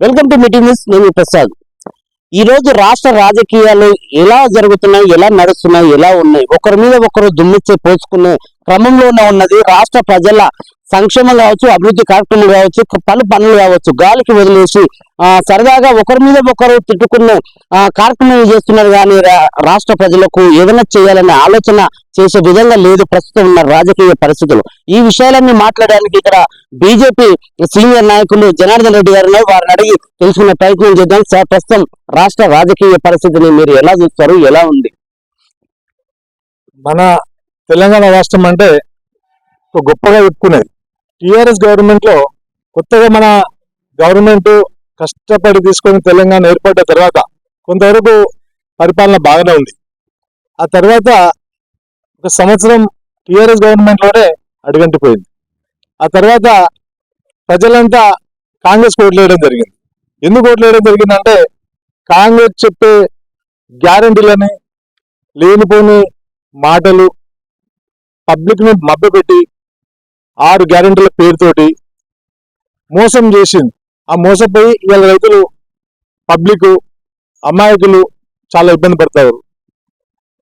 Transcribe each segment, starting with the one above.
Welcome to meeting news నేను ప్రసాద్ ఈ రోజు రాష్ట్ర రాజకీయాలు ఎలా జరుగుతున్నాయి ఎలా నడుస్తున్నాయి ఎలా ఉన్నాయి? ఒకరి మీద ఒకరు దుమ్మెచ్చి పోసుకునే క్రమంలోనే ఉన్నది. రాష్ట్ర ప్రజల సంక్షేమం కావచ్చు అభివృద్ధి కార్యక్రమాలు కావచ్చు పలు పనులు కావచ్చు. గాలికి వదిలేసి ఆ సరదాగా ఒకరి మీద ఒకరు తిట్టుకునే ఆ కార్యక్రమం చేస్తున్నారు కానీ రా- రాష్ట్ర ప్రజలకు ఏదైనా చేయాలనే ఆలోచన చేసే విధంగా లేదు ప్రస్తుతం ఉన్న రాజకీయ పరిస్థితులు. ఈ విషయాలన్నీ మాట్లాడడానికి ఇక్కడ బీజేపీ సీనియర్ నాయకులు జనార్దన్ రెడ్డి గారిని వారిని అడిగి తెలుసుకునే ప్రయత్నం చేద్దాం. సార్ ప్రస్తుతం రాష్ట్ర రాజకీయ పరిస్థితిని మీరు ఎలా చూస్తారు? ఎలా ఉంది? మన తెలంగాణ రాష్ట్రం అంటే ఒక గొప్పగా చెప్పుకునేది. టిఆర్ఎస్ గవర్నమెంట్లో కొత్తగా మన గవర్నమెంట్ కష్టపడి తీసుకొని తెలంగాణ ఏర్పడ్డ తర్వాత కొంతవరకు పరిపాలన బాగానే ఉంది. ఆ తర్వాత ఒక సంవత్సరం టిఆర్ఎస్ గవర్నమెంట్లోనే అడుగంటిపోయింది ఆ తర్వాత ప్రజలంతా కాంగ్రెస్ ఓట్లు వేయడం జరిగింది. ఎందుకు ఓట్లు వేయడం జరిగిందంటే కాంగ్రెస్ చెప్పే గ్యారంటీలని లేనిపోని మాటలు పబ్లిక్ని మభ్యపెట్టి ఆరు గ్యారెంటీల పేరుతోటి మోసం చేసింది. ఆ మోసపోయి ఇవాళ రైతులు పబ్లిక్ అమాయకులు చాలా ఇబ్బంది పడతారు.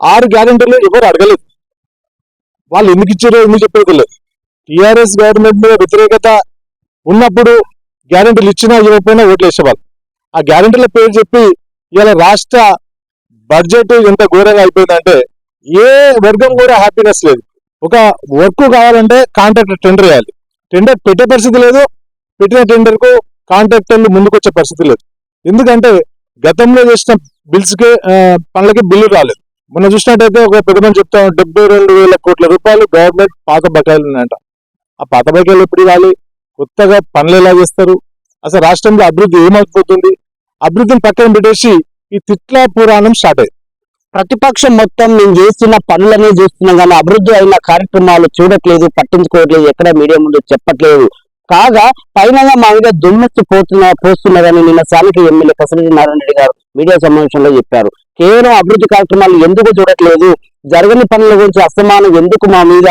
ఆరు గ్యారెంటీలు ఎవరు అడగలేదు. వాళ్ళు ఎందుకు ఇచ్చారో ఎందుకు చెప్పేది లేదు టిఆర్ఎస్ గవర్నమెంట్ మీద వ్యతిరేకత ఉన్నప్పుడు గ్యారెంటీలు ఇచ్చినా ఇవ్వకపోయినా ఓట్లు వేసేవాళ్ళు. ఆ గ్యారెంటీల పేరు చెప్పి ఇవాళ రాష్ట్ర బడ్జెట్ ఎంత ఘోరంగా అయిపోయిందంటే ఏ వర్గం కూడా హ్యాపీనెస్ లేదు. ఒక వర్క్ కావాలంటే కాంట్రాక్టర్ టెండర్ వేయాలి. టెండర్ పెట్టే పరిస్థితి లేదు. పెట్టిన టెండర్కు కాంట్రాక్టర్లు ముందుకొచ్చే పరిస్థితి లేదు. ఎందుకంటే గతంలో చేసిన బిల్స్కి పనులకి బిల్లు రాలేదు. మొన్న చూసినట్టయితే ఒక పెద్ద మంది డెబ్బై రెండు వేల కోట్ల రూపాయలు గవర్నమెంట్ పాత బకాయిలు ఉన్నాయంట ఆ పాత బకాయిలు ఎప్పుడు ఇవ్వాలి? కొత్తగా పనులు ఎలా చేస్తారు? అసలు రాష్ట్రంలో అభివృద్ధి ఏమైపోతుంది అభివృద్ధిని పక్కన పెట్టేసి ఈ తిట్ల పురాణం స్టార్ట్ అయింది ప్రతిపక్షం మొత్తం మేము చేస్తున్న పనులనే చూస్తున్నాం కానీ అభివృద్ధి అయిన కార్యక్రమాలు చూడట్లేదు పట్టించుకోవట్లేదు ఎక్కడ మీడియా ముందు చెప్పట్లేదు. కాగా పైన మా మీద దుమ్మెత్తి పోతున్న పోస్తున్నారని నిన్న స్థానిక ఎమ్మెల్యే కసిరెడ్డి నారాయణ రెడ్డి గారు మీడియా సమావేశంలో చెప్పారు. కేవలం అభివృద్ధి కార్యక్రమాలు ఎందుకు చూడట్లేదు? జరగని పనుల గురించి అసమానం ఎందుకు మా మీద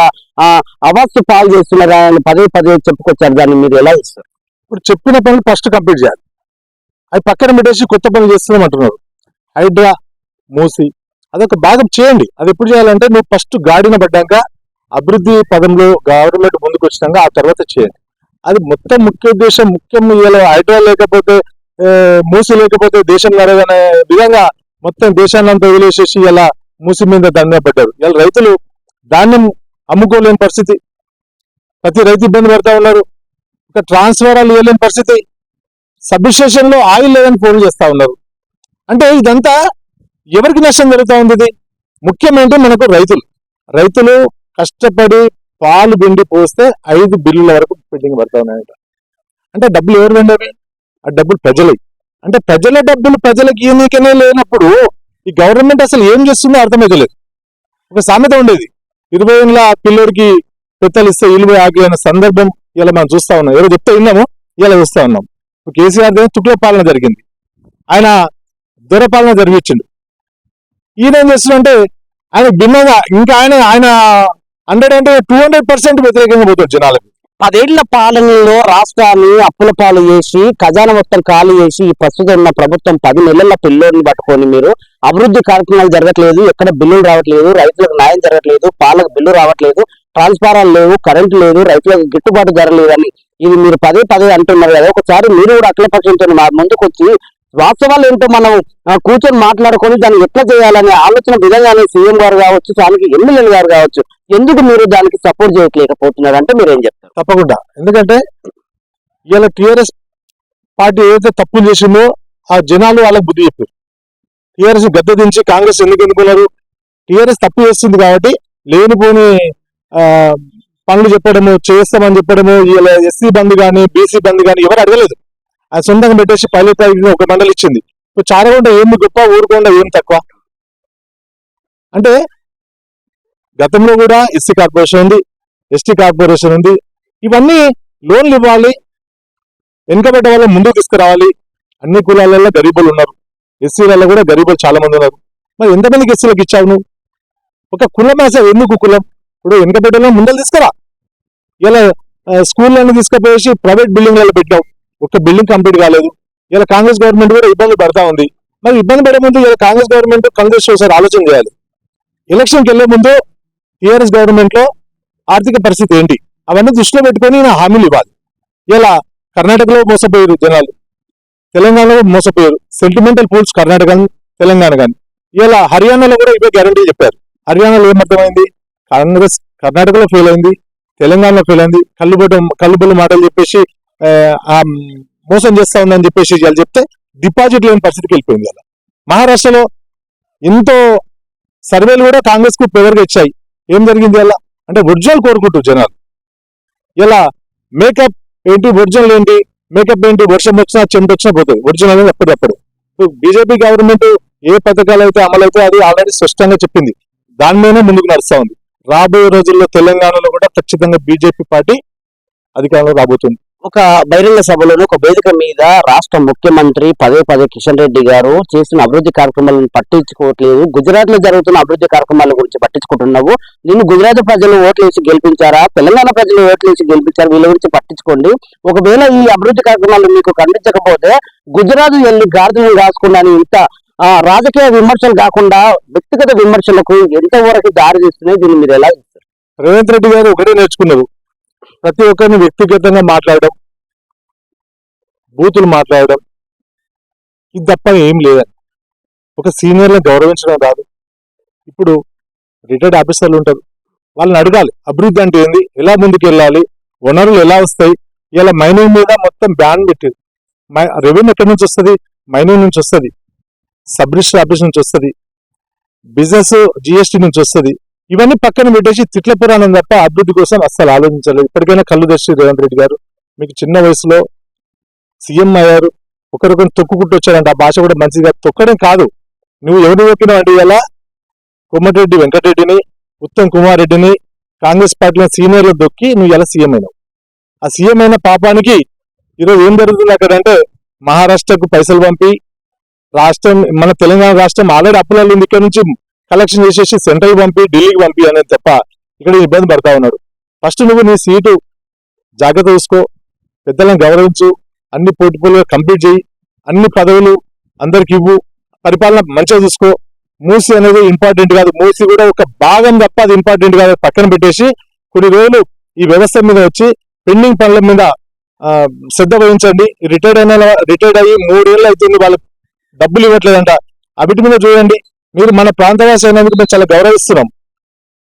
అవస్థ పాలు చేస్తున్నారా అని పదే పదే చెప్పుకొచ్చారు. దాన్ని మీరు ఎలా ఇస్తారు ఇప్పుడు చెప్పిన పనులు ఫస్ట్ కంప్లీట్ చేయాలి. అవి పక్కన పెట్టేసి కొత్త పనులు చేస్తున్నాం అంటున్నారు హైడ్రా మూసి అదొక భాగం చేయండి. అది ఎప్పుడు చేయాలంటే నువ్వు ఫస్ట్ గాడిన పడ్డాక అభివృద్ధి పదంలో గవర్నమెంట్ ముందుకు వచ్చినాక ఆ తర్వాత చేయండి. అది మొత్తం ముఖ్య ఉద్దేశం ముఖ్యం ఇలా హైడ్రా లేకపోతే మూసి లేకపోతే దేశం నడదనే విధంగా మొత్తం దేశాన్ని అంతా వదిలేసేసి ఇలా మూసి మీద దండ పడ్డారు. ఇలా రైతులు ధాన్యం అమ్ముకోలేని పరిస్థితి. ప్రతి రైతు ఇబ్బంది పడతా ఉన్నారు. ఒక ట్రాన్స్ఫరాలు ఇవ్వలేని పరిస్థితి. సబ్ స్టేషన్ ఆయిల్ లేదని ఫోన్ చేస్తూ ఉన్నారు. అంటే ఇదంతా ఎవరికి నష్టం జరుగుతూ ఉంది ఇది? ముఖ్యమంటే మనకు రైతులు. రైతులు కష్టపడి పాలు పిండి పోస్తే ఐదు బిల్లుల వరకు బిల్డింగ్ పడతా ఉన్నాయట. అంటే డబ్బులు ఎవరు ఉండేవి ఆ డబ్బులు ప్రజలే. అంటే ప్రజల డబ్బులు ప్రజలకు ఈయనకనే లేనప్పుడు ఈ గవర్నమెంట్ అసలు ఏం చేస్తుందో అర్థమవుతలేదు ఒక సామెత ఉండేది. ఇరవై ఏళ్ళ పిల్లోడికి పెత్తలు ఇస్తే ఇల్లు ఆగిన అనే సందర్భం ఇలా మనం చూస్తా ఉన్నాం. ఎవరో చెప్తే విన్నాము? ఇలా చూస్తా ఉన్నాం. కేసీఆర్ దగ్గర తుట్ల పాలన జరిగింది. ఆయన దొర పాలన జరిగించిండు. ఈయన ఏం చేస్తున్నాడంటే ఆయన భిన్నంగా ఇంకా ఆయన ఆయన హండ్రెడ్ అంటే టూ హండ్రెడ్ పర్సెంట్ వ్యతిరేకంగా పోతాడు జనాలకు. పదేళ్ళ పాలనలో రాష్ట్రాన్ని అప్పుల పాలు చేసి ఖజానా మొత్తం ఖాళీ చేసి ఈ ప్రస్తుతం ఉన్న ప్రభుత్వం పది నెలల పిల్లల్ని పట్టుకొని మీరు అభివృద్ధి కార్యక్రమాలు జరగట్లేదు ఎక్కడ బిల్లులు రావట్లేదు రైతులకు న్యాయం జరగట్లేదు పాలకు బిల్లు రావట్లేదు ట్రాన్స్ఫారాలు లేవు కరెంట్ లేదు రైతులకు గిట్టుబాటు ధర లేదని. ఇది మీరు పదే పదే అంటున్నారు కదా ఒకసారి మీరు కూడా అఖిల పక్షంతో మా ముందుకు వచ్చి వాస్తవాలు ఏంటో మనం కూర్చొని మాట్లాడుకొని దాన్ని ఎట్లా చేయాలనే ఆలోచన విధంగానే సీఎం గారు కావచ్చు స్థానిక ఎమ్మెల్యేలు గారు కావచ్చు ఎందుకు మీరు దానికి సపోర్ట్ చేయట్లేకపోతున్నారు అంటే మీరు ఏం చెప్తారు? తప్పకుండా. ఎందుకంటే ఇలా టిఆర్ఎస్ పార్టీ ఏదైతే తప్పులు చేసిందో ఆ జనాలు వాళ్ళకి బుద్ధి చెప్పారు. టిఆర్ఎస్ గద్దె దించి కాంగ్రెస్ ఎందుకు ఎన్నుకున్నారు? టిఆర్ఎస్ తప్పు చేస్తుంది కాబట్టి లేనిపోని పనులు చెప్పడము చేస్తామని చెప్పడము ఇలా ఎస్సీ బంద్ కానీ బీసీ బంద్ కానీ ఎవరు అడగలేదు. అది సొంతంగా పెట్టేసి పైలట్ ప్రాజెక్ట్ ఒక మండలి ఇచ్చింది. ఇప్పుడు చారగొండ ఏమి గొప్ప ఊరుకొండ ఏం తక్కువ? అంటే గతంలో కూడా ఎస్సీ కార్పొరేషన్ ఉంది ఎస్టీ కార్పొరేషన్ ఉంది. ఇవన్నీ లోన్లు ఇవ్వాలి వెనుకబడ్డ వాళ్ళని ముందుకు తీసుకురావాలి. అన్ని కులాలలో గరీబులు ఉన్నారు. ఎస్సీలలో కూడా గరీబులు చాలా మంది ఉన్నారు. మరి ఎంతమందికి ఎస్సీలకు ఇచ్చావు నువ్వు? ఒక కులం అసలు ఎందుకు కులం? ఇప్పుడు వెనుకబడ్డ ముందలు తీసుకురా. ఇలా స్కూళ్ళని తీసుకుపోయేసి ప్రైవేట్ బిల్డింగ్లలో పెట్టావు. ఒక బిల్డింగ్ కంప్లీట్ కాలేదు. ఇలా కాంగ్రెస్ గవర్నమెంట్ కూడా ఇబ్బంది పడతా ఉంది. మరి ఇబ్బంది పడే ముందు ఇలా కాంగ్రెస్ గవర్నమెంట్ కాంగ్రెస్ ఒకసారి ఆలోచన చేయాలి. ఎలక్షన్కి వెళ్ళే ముందు టీఆర్ఎస్ గవర్నమెంట్లో ఆర్థిక పరిస్థితి ఏంటి? అవన్నీ దృష్టిలో పెట్టుకొని నా హామీలు ఇవ్వాలి. ఇలా కర్ణాటకలో మోసపోయారు జనాలు. తెలంగాణలో మోసపోయారు. సెంటిమెంటల్ పోల్స్ కర్ణాటక తెలంగాణ కానీ. ఇలా హర్యానాలో కూడా ఇవే గ్యారంటీ చెప్పారు. హర్యానాలో ఏమర్థమైంది కాంగ్రెస్ కర్ణాటకలో ఫెయిల్ అయింది తెలంగాణలో ఫెయిల్ అయింది. కల్లుబొట్టు కల్లుబొల్లు మాటలు చెప్పేసి మోసం చేస్తా ఉందని చెప్పేసి వాళ్ళు చెప్తే డిపాజిట్ లేని పరిస్థితికి వెళ్ళిపోయింది అలా మహారాష్ట్రలో ఎంతో సర్వేలు కూడా కాంగ్రెస్కు ఫేవర్గా ఇచ్చాయి. ఏం జరిగింది అలా అంటే ఒరిజినల్ కోరుకుంటూ జనాలు. ఇలా మేకప్ ఏంటి ఒరిజినల్ ఏంటి? మేకప్ ఏంటి వర్షం వచ్చినా చెమట వచ్చినా పోతుంది. ఒరిజినల్ అనేది ఎప్పటికప్పుడు. బీజేపీ గవర్నమెంట్ ఏ పథకాలు అయితే అమలైతే అది ఆల్రెడీ స్పష్టంగా చెప్పింది. దాని మీదనే ముందుకు నడుస్తా ఉంది. రాబోయే రోజుల్లో తెలంగాణలో కూడా ఖచ్చితంగా బీజేపీ పార్టీ అధికారంలో రాబోతుంది. ఒక బహిరంగ సభలోనే ఒక వేదిక మీద రాష్ట్ర ముఖ్యమంత్రి పదే పదే కిషన్ రెడ్డి గారు చేసిన అభివృద్ధి కార్యక్రమాలను పట్టించుకోవట్లేదు. గుజరాత్లో జరుగుతున్న అభివృద్ధి కార్యక్రమాల గురించి పట్టించుకుంటున్నావు. నిన్ను గుజరాత్ ప్రజలు ఓట్లు వేసి గెలిపించారా? తెలంగాణ ప్రజలు ఓట్లు వేసి గెలిపించారా. వీళ్ళ గురించి పట్టించుకోండి. ఒకవేళ ఈ అభివృద్ధి కార్యక్రమాలు మీకు కనిపించకపోతే గుజరాత్ వెళ్ళి గార్జును రాసుకున్నాను ఇంత ఆ, రాజకీయ విమర్శలు కాకుండా వ్యక్తిగత విమర్శలకు ఎంతవరకు దారి తీస్తున్నాయి? దీన్ని మీరు ఎలా రేవంత్ రెడ్డి గారు ఒకటే నేర్చుకున్నారు. ప్రతి ఒక్కరిని వ్యక్తిగతంగా మాట్లాడడం బూతులు మాట్లాడడం ఇది తప్ప ఏం లేదని ఒక సీనియర్ని గౌరవించడం కాదు. ఇప్పుడు రిటైర్డ్ ఆఫీసర్లు ఉంటారు. వాళ్ళని అడగాలి అభివృద్ధి అంటే ఏంది? ఎలా ముందుకు వెళ్ళాలి వనరులు ఎలా వస్తాయి? ఇలా మైనింగ్ మీద మొత్తం బ్యాన్ పెట్టి రెవెన్యూ ఎక్కడి నుంచి వస్తుంది? మైనింగ్ నుంచి వస్తుంది. సబ్ రిజిస్టర్ ఆఫీస్ నుంచి వస్తుంది. బిజినెస్ జిఎస్టీ నుంచి వస్తుంది. ఇవన్నీ పక్కన పెట్టేసి తిట్ల పురాణం తప్ప అభివృద్ధి కోసం అస్సలు ఆలోచించలేదు. ఇప్పటికైనా కళ్ళు దర్శి రేవంత్ రెడ్డి గారు మీకు చిన్న వయసులో సీఎం అయ్యారు ఒకరికొకరు తొక్కుకుంటూ వచ్చారంట ఆ భాష కూడా మంచిగా తొక్కడం కాదు. నువ్వు ఎవరు తొక్కినావు అంటే ఇలా కొమ్మటిరెడ్డి వెంకటరెడ్డిని ఉత్తమ్ కుమార్ రెడ్డిని కాంగ్రెస్ పార్టీలో సీనియర్లు దొక్కి నువ్వు ఎలా సీఎం అయినావు. ఆ సీఎం అయిన పాపానికి ఈరోజు ఏం జరుగుతుంది అక్కడ అంటే మహారాష్ట్రకు పైసలు పంపి రాష్ట్రం మన తెలంగాణ రాష్ట్రం ఆల్రెడీ అప్పులలో ఉంది. ఇక్కడ నుంచి కలెక్షన్ చేసేసి సెంట్రల్ పంపి ఢిల్లీకి పంపి అనేది తప్ప ఇక్కడ ఇబ్బంది పడతా ఉన్నాడు ఫస్ట్ నువ్వు నీ సీటు జాగ్రత్త చూసుకో పెద్దలను గౌరవించు అన్ని పోర్టుఫోలియో కంప్లీట్ చేయి అన్ని పదవులు అందరికి ఇవ్వు పరిపాలన మంచిగా చూసుకో. మూసి అనేది ఇంపార్టెంట్ కాదు. మూసి కూడా ఒక భాగం తప్ప అది ఇంపార్టెంట్ కాదు. పక్కన పెట్టేసి కొన్ని రోజులు ఈ వ్యవస్థ మీద వచ్చి పెండింగ్ పనుల మీద శ్రద్ధ వహించండి. రిటైర్డ్ అయిన రిటైర్డ్ అయ్యి మూడేళ్ళు అవుతుంది వాళ్ళకి డబ్బులు ఇవ్వట్లేదంట. అవిటి మీద చూడండి. మీరు మన ప్రాంతవాసి అయినందుకు మేము చాలా గౌరవిస్తున్నాం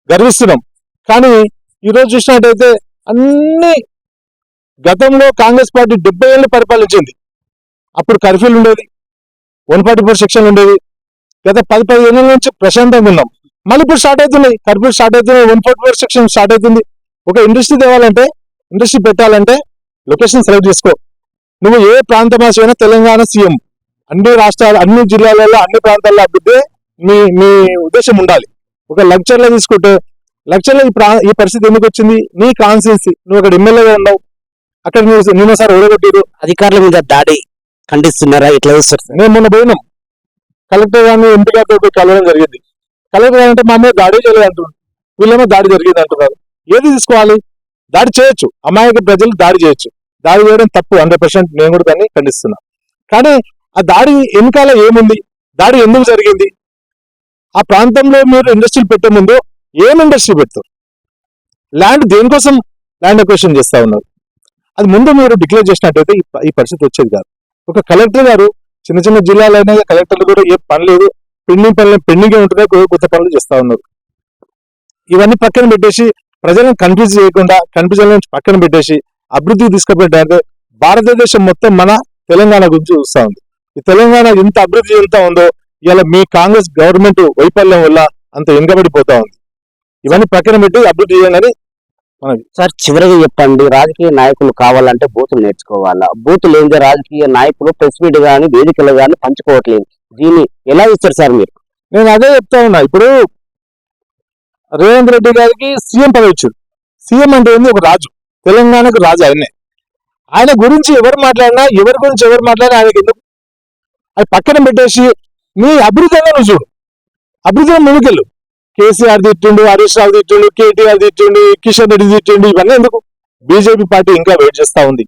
గర్విస్తున్నాం. కానీ ఈరోజు చూసినట్టయితే అన్ని గతంలో కాంగ్రెస్ పార్టీ డెబ్బై ఏళ్ళు పరిపాలించింది. అప్పుడు కర్ఫ్యూలు ఉండేది వన్ ఫార్టీ ఫోర్ సెక్షన్ ఉండేది గత పది పదిహేను ఏళ్ళ నుంచి ప్రశాంతంగా ఉన్నాం. మళ్ళీ ఇప్పుడు స్టార్ట్ అవుతున్నాయి కర్ఫ్యూ స్టార్ట్ అవుతున్నాయి one forty four section start అవుతుంది. ఒక ఇండస్ట్రీ తేవాలంటే ఇండస్ట్రీ పెట్టాలంటే లొకేషన్ సెలెక్ట్ చేసుకో. నువ్వు ఏ ప్రాంతవాసి అయినా తెలంగాణ సీఎం. అన్ని రాష్ట్రాలు అన్ని జిల్లాలలో అన్ని ప్రాంతాల్లో అభివృద్ధి మీ మీ ఉద్దేశం ఉండాలి. ఒక లెక్చర్లో తీసుకుంటే లెక్చర్లో ఈ ప్రా ఈ పరిస్థితి ఎందుకు వచ్చింది? నీ కాన్స్టిట్యున్సీ నువ్వు అక్కడ ఎమ్మెల్యేగా ఉన్నావు. అక్కడ నువ్వు నిన్నసారి ఓడగొట్టిరు అధికారుల మీద దాడి ఖండిస్తున్నారా? ఇట్లా చూస్తారు సార్? మేము మొన్న పోయినాం. కలెక్టర్ గారిని ఎంపీ గారితో కలవడం జరిగింది. కలెక్టర్ గారు అంటే మా మీద దాడి చేయలేదు అంటున్నారు వీళ్ళేమో దాడి జరిగింది అంటున్నారు ఏది తీసుకోవాలి? దాడి చేయొచ్చు. అమాయక ప్రజలు దాడి చేయొచ్చు. దాడి చేయడం తప్పు హండ్రెడ్ పర్సెంట్ నేను కూడా దాన్ని ఖండిస్తున్నా. కానీ ఆ దాడి వెనకాల ఏముంది? దాడి ఎందుకు జరిగింది? ఆ ప్రాంతంలో మీరు ఇండస్ట్రీలు పెట్టే ముందు ఏం ఇండస్ట్రీ పెడతారు ల్యాండ్ దేనికోసం ల్యాండ్ ఎక్వేషన్ చేస్తూ ఉన్నారు? అది ముందు మీరు డిక్లేర్ చేసినట్టయితే ఈ పరిస్థితి వచ్చేది కాదు. ఒక కలెక్టర్ గారు చిన్న చిన్న జిల్లాలైనా కలెక్టర్లు కూడా ఏ పని లేదు. పెండింగ్ పనులు పెండింగే ఉంటున్నాయి. కొత్త పనులు చేస్తూ ఉన్నారు. ఇవన్నీ పక్కన పెట్టేసి ప్రజలను కన్ఫ్యూజ్ చేయకుండా కన్ఫ్యూజన్ నుంచి పక్కన పెట్టేసి అభివృద్ధి తీసుకుపెట్టాలంటే భారతదేశం మొత్తం మన తెలంగాణ గురించి చూస్తూ ఉంది. ఈ తెలంగాణ ఎంత అభివృద్ధి ఎంత ఉందో ఇలా మీ కాంగ్రెస్ గవర్నమెంట్ వైఫల్యం వల్ల అంత వెనుకబడిపోతా ఉంది. ఇవన్నీ పక్కన పెట్టి అభివృద్ధి చేయాలని సార్ చివరిగా చెప్పండి రాజకీయ నాయకులు కావాలంటే బూతులు నేర్చుకోవాలా? బూతులు ఏంటో రాజకీయ నాయకులు ప్రెస్ మీట్ గాని వేదికలు గాని పంచుకోవట్లేదు. దీన్ని ఎలా ఇస్తారు సార్ మీరు? నేను అదే చెప్తా ఉన్నా. ఇప్పుడు రేవంత్ రెడ్డి గారికి సీఎం పదవి ఇచ్చారు. సీఎం అంటే ఏంది? ఒక రాజు. తెలంగాణకు రాజు ఆయనే. ఆయన గురించి ఎవరు మాట్లాడినా ఎవరి గురించి ఎవరు మాట్లాడినా ఆయనకి ఎందుకు? అది పక్కన పెట్టేసి నీ అభివృద్ధిలో నువ్వు చూడు. అభివృద్ధిలో ముందుకెళ్ళు కేసీఆర్ తిట్టిండు హరీష్ రావు తిట్టిండు కేటీఆర్ తిట్టిండు కిషన్ రెడ్డి తిట్టిండు ఇవన్నీ ఎందుకు? బీజేపీ పార్టీ ఇంకా వెయిట్ చేస్తా ఉంది.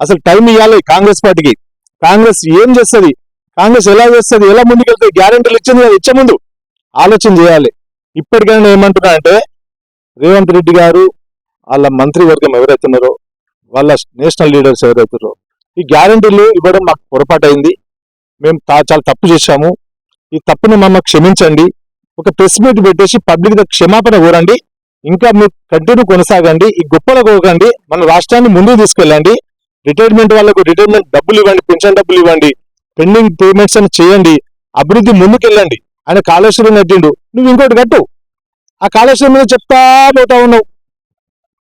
అసలు టైం ఇవ్వాలి కాంగ్రెస్ పార్టీకి. కాంగ్రెస్ ఏం చేస్తుంది? కాంగ్రెస్ ఎలా చేస్తుంది? ఎలా ముందుకెళ్తే గ్యారెంటీలు ఇచ్చింది కదా ఇచ్చే ముందు? ఆలోచన చేయాలి. ఇప్పటికైనా నేను ఏమంటున్నా అంటే రేవంత్ రెడ్డి గారు వాళ్ళ మంత్రివర్గం ఎవరైతున్నారో వాళ్ళ నేషనల్ లీడర్స్ ఎవరైతున్నారో ఈ గ్యారెంటీలు ఇవ్వడం మాకు పొరపాటు అయింది మేము చాలా తప్పు చేశాము. ఈ తప్పుని మమ్మల్ని క్షమించండి. ఒక ప్రెస్ మీట్ పెట్టేసి పబ్లిక్ దగ్గర క్షమాపణ కోరండి. ఇంకా మీరు కంటిన్యూ కొనసాగండి. ఈ గొప్పలు కోకండి మన రాష్ట్రాన్ని ముందుకు తీసుకెళ్ళండి. రిటైర్మెంట్ వాళ్ళకు రిటైర్మెంట్ డబ్బులు ఇవ్వండి పెన్షన్ డబ్బులు ఇవ్వండి. పెండింగ్ పేమెంట్స్ అని చేయండి. అభివృద్ధి ముందుకెళ్ళండి. ఆయన కాళేశ్వరం కట్టిండు నువ్వు ఇంకోటి కట్టు. ఆ కాళేశ్వరం మీద చెప్తా పోతా ఉన్నావు.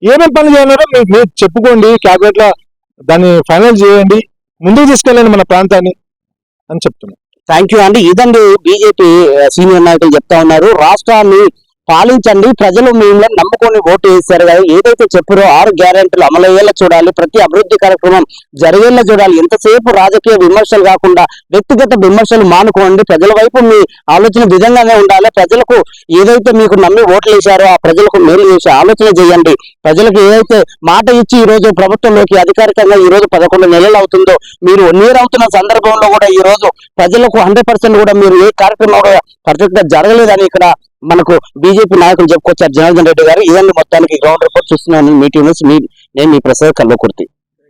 ఏమేమి పనులు చేయాలో మీరు మీరు చెప్పుకోండి. క్యాబినెట్లో దాన్ని ఫైనల్ చేయండి. ముందుకు తీసుకెళ్ళండి మన ప్రాంతాన్ని. అని చెప్తున్నాను థ్యాంక్ యూ అండి. ఇదండి బీజేపీ సీనియర్ నాయకులు చెప్తా ఉన్నారు. రాష్ట్రాన్ని పాలించండి. ప్రజలు మిమ్మల్ని నమ్ముకొని ఓటు వేశారు కదా. ఏదైతే చెప్పారో ఆరు గ్యారెంటీలు అమలయ్యేలా చూడాలి. ప్రతి అభివృద్ధి కార్యక్రమం జరిగేలా చూడాలి. ఎంతసేపు రాజకీయ విమర్శలు కాకుండా వ్యక్తిగత విమర్శలు మానుకోండి. ప్రజల వైపు మీ ఆలోచన విధంగానే ఉండాలి. ప్రజలకు ఏదైతే మీకు నమ్మి ఓట్లు వేశారో ఆ ప్రజలకు మేలు చేసే ఆలోచన చేయండి. ప్రజలకు ఏదైతే మాట ఇచ్చి ఈ రోజు ప్రభుత్వంలోకి అధికారికంగా ఈ రోజు పదకొండు నెలలు అవుతుందో మీరు నీరు అవుతున్న సందర్భంలో కూడా ఈ రోజు ప్రజలకు హండ్రెడ్ పర్సెంట్ కూడా మీరు ఏ కార్యక్రమం కూడా పర్ఫెక్ట్గా జరగలేదని ఇక్కడ మనకు బీజేపీ నాయకులు చెప్పుకొచ్చారు జనార్దన్ రెడ్డి గారు. ఇవన్నీ మొత్తానికి గ్రౌండ్ రిపోర్ట్. చూస్తున్నాను మీటింగ్ నుంచి నేను మీ ప్రసాద్ కల్వకుర్తి.